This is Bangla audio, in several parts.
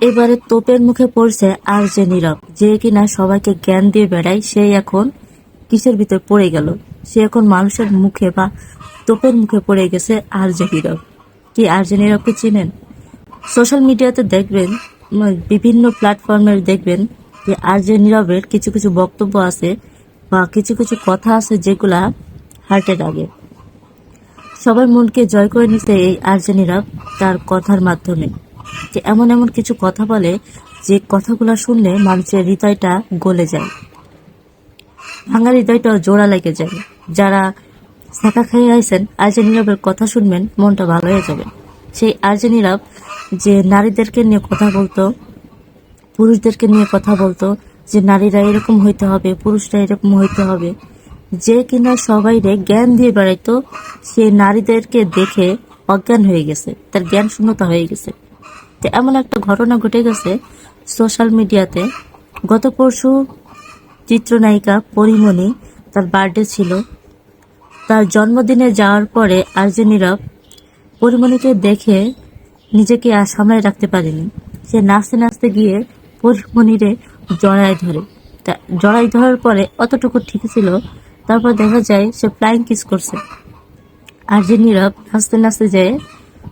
এবারে তোপের মুখে পড়ছে আর যে নীরব, যে কিনা সবাইকে জ্ঞান দিয়ে বেড়ায়, সে এখন কিসের ভিতর পড়ে গেল? সে এখন মানুষের মুখে বা তোপের মুখে পড়ে গেছে আর যে নীরব। কি আর যে নীরবকে চিনেন? সোশ্যাল মিডিয়াতে দেখবেন বিভিন্ন প্ল্যাটফর্মে দেখবেন যে আর যে নীরবের কিছু কিছু বক্তব্য আছে বা কিছু কিছু কথা আছে যেগুলা হার্টে লাগে। সবার মনকে জয় করে নিতে এই আর্জেনিরা তার কথার মাধ্যমে। যে এমন এমন কিছু কথা বলে, যে কথাগুলো শুনলে মানুষের হৃদয়টা গলে যায়। ভাঙা হৃদয়টা জোড়া লেগে যায়। যারা শাখা খেয়ে আইসেন আর্জেনিরাবের কথা শুনবেন, মনটা ভালো হয়ে যাবে। সেই আর্জেনিরাব যে নারীদেরকে নিয়ে কথা বলতো, পুরুষদেরকে নিয়ে কথা বলতো, যে নারীরা এরকম হইতে হবে, পুরুষরা এরকম হইতে হবে, যে কিনা সবাইরে জ্ঞান দিয়ে বেড়াইতো সে নারীদেরকে দেখে অজ্ঞান হয়ে গেছে। তার জ্ঞান শূন্যতা হয়ে গেছে। তো এমন একটা ঘটনা ঘটে গেছে সোশ্যাল মিডিয়াতে গত পরশু চিত্রনায়িকা পরিমণি তার বার্থডে ছিল। তার জন্মদিনে যাওয়ার পরে আর্জেনিরব পরিমণিকে দেখে নিজেকে আর সামলায় রাখতে পারেনি। সে নাচতে নাচতে গিয়ে পরিমণিরে জড়ায় ধরে। তা জড়াই ধরার পরে অতটুকু ঠিক ছিল, তারপর দেখা যায় সে ফ্লাইং কিস করছে। আর যে নীরব নাচতে নাচতে যায়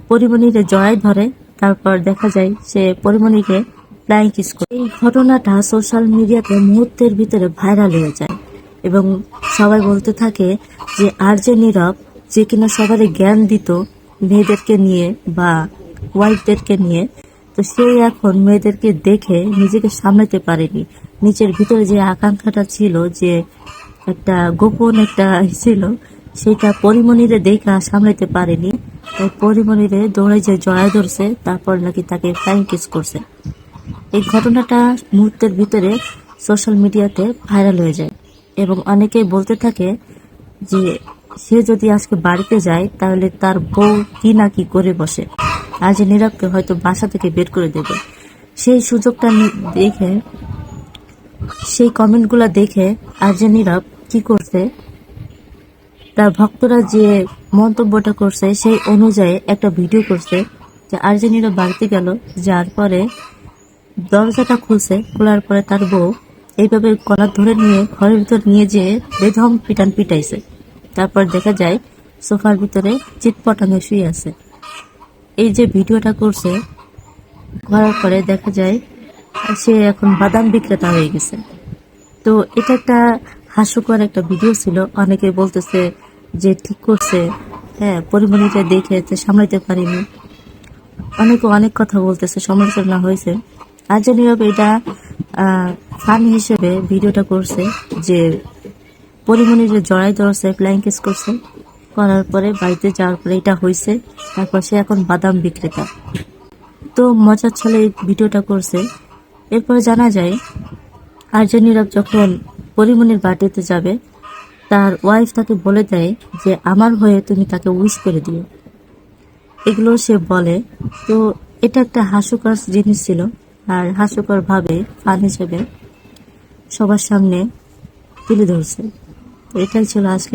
পরিমণিরে জড়াই ধরে। তারপর দেখা যায় সে পরিমণিকে ফ্লাইং কিস করে। এই ঘটনাটা সোশ্যাল মিডিয়াতে মুহূর্তের ভিতরে ভাইরাল হয়ে যায় এবং সবাই বলতে থাকে যে আর যে নীরব, যে কিনা সবার জ্ঞান দিত মেয়েদেরকে নিয়ে বা ওয়াইফদেরকে নিয়ে, তো সেই এখন মেয়েদেরকে দেখে নিজেকে সামলাতে পারেনি। নিজের ভিতরে যে আকাঙ্ক্ষাটা ছিল যে একটা গোপন একটা ছিল সেটা পরিমণিরে দেখা সামলাতে পারেনি। তাই পরিমণিরে দৌড়ে যে জড়ায় ধরছে, তারপর নাকি তাকে ফ্লাইং কিস করছে। এই ঘটনাটা মুহূর্তের ভিতরে সোশ্যাল মিডিয়াতে ভাইরাল হয়ে যায় এবং অনেকেই বলতে থাকে যে, সে যদি আজকে বাড়িতে যায়, তাহলে তার বউ কি না কি করে বসে। যে নীরবকে হয়তো বাসা থেকে বের করে দেবে। সেই সুযোগটা দেখে, সেই কমেন্টগুলো দেখে যে নীরব কি করছে তার ভক্তরা যে মন্তব্যটা করছে সেই অনুযায়ী একটা ভিডিও করছে যে আর বাড়তে গেল যার পরে দরজাটা খুলছে, খোলার পরে তার বউ এইভাবে কলার ধরে নিয়ে ঘরের ভিতর নিয়ে যেয়ে বেধম পিটান পিটাইছে। তারপর দেখা যায় সোফার ভিতরে চিৎপটাঙ্গে শুয়ে আছে। এই যে ভিডিওটা করছে, করার পরে দেখা যায় সে এখন বাদাম বিক্রেতা হয়ে গেছে। তো এটা একটা হাস্যকর একটা ভিডিও ছিল। অনেকে বলতেছে যে ঠিক করছে হ্যাঁ পরিমণিটা দেখে যে সামলাইতে পারিনি। অনেকে, অনেক কথা বলতেছে সমালোচনা হয়েছে। আর যে নীরব এটা ফান হিসেবে ভিডিওটা করছে, যে পরিমণির যে জড়াই ধরছে ফ্লাইং কেস করছে, করার পরে বাড়িতে যাওয়ার পরে এটা হয়েছে, তারপর সে এখন বাদাম বিক্রেতা। তো মজার ছলে এই ভিডিওটা করছে। এরপরে জানা যায় আর যে নীরব যখন পরিমণির বাড়িতে যাবে তার ওয়াইফ তাকে বলে দেয় যে, আমার হয়ে তুমি তাকে উইশ করে দিও। এগুলো সে বলে। তো এটা একটা হাস্যকর জিনিস ছিল আর হাস্যকর ভাবে ফান হিসেবে সবার সামনে তুলে ধরছে। এটাই ছিল আজকে